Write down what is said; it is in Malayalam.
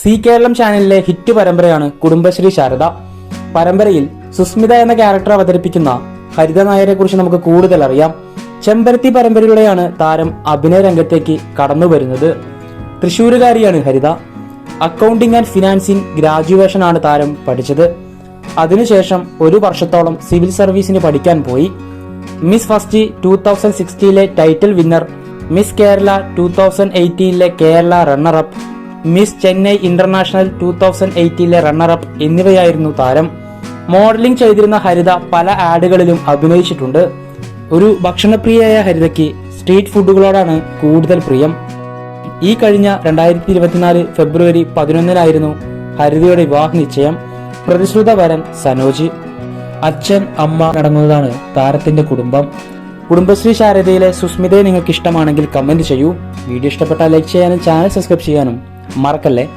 സി കേരളം ചാനലിലെ ഹിറ്റ് പരമ്പരയാണ് കുടുംബശ്രീ ശാരദ. പരമ്പരയിൽ സുസ്മിത എന്ന ക്യാരക്ടർ അവതരിപ്പിക്കുന്ന ഹരിത നായരെ കുറിച്ച് നമുക്ക് കൂടുതൽ അറിയാം. ചെമ്പരത്തി പരമ്പരയിലൂടെയാണ് താരം അഭിനയ രംഗത്തേക്ക് കടന്നു വരുന്നത്. തൃശ്ശൂരുകാരിയാണ് Haritha. Accounting and financing graduation ആണ് താരം പഠിച്ചത്. അതിനുശേഷം ഒരു വർഷത്തോളം സിവിൽ സർവീസിന് പഠിക്കാൻ പോയി. Miss first two thousand സിക്സ്റ്റീനിലെ title winner miss Kerala two thousand എയ്റ്റീനിലെ Kerala runner up miss Chennai international two thousand എയ്റ്റീനിലെ runner-up എന്നിവയായിരുന്നു താരം. മോഡലിംഗ് ചെയ്തിരുന്ന ഹരിത പല ആഡുകളിലും അഭിനയിച്ചിട്ടുണ്ട്. ഒരു ഭക്ഷണപ്രിയയായ ഹരിതയ്ക്ക് സ്ട്രീറ്റ് ഫുഡുകളോടാണ് കൂടുതൽ പ്രിയം. ഈ കഴിഞ്ഞ രണ്ടായിരത്തി ഇരുപത്തിനാല് ഫെബ്രുവരി പതിനൊന്നിനായിരുന്നു ഹരിതയുടെ വിവാഹ നിശ്ചയം. പ്രതിശ്രുത വരൻ സനോജ്. അച്ഛൻ അമ്മ നടന്നതാണ് താരത്തിന്റെ കുടുംബം. കുടുംബശ്രീ ശാരദയിലെ സുസ്മിതയെ നിങ്ങൾക്ക് ഇഷ്ടമാണെങ്കിൽ കമന്റ് ചെയ്യൂ. വീഡിയോ ഇഷ്ടപ്പെട്ടാൽ ലൈക്ക് ചെയ്യാനും ചാനൽ സബ്സ്ക്രൈബ് ചെയ്യാനും மறக்கலை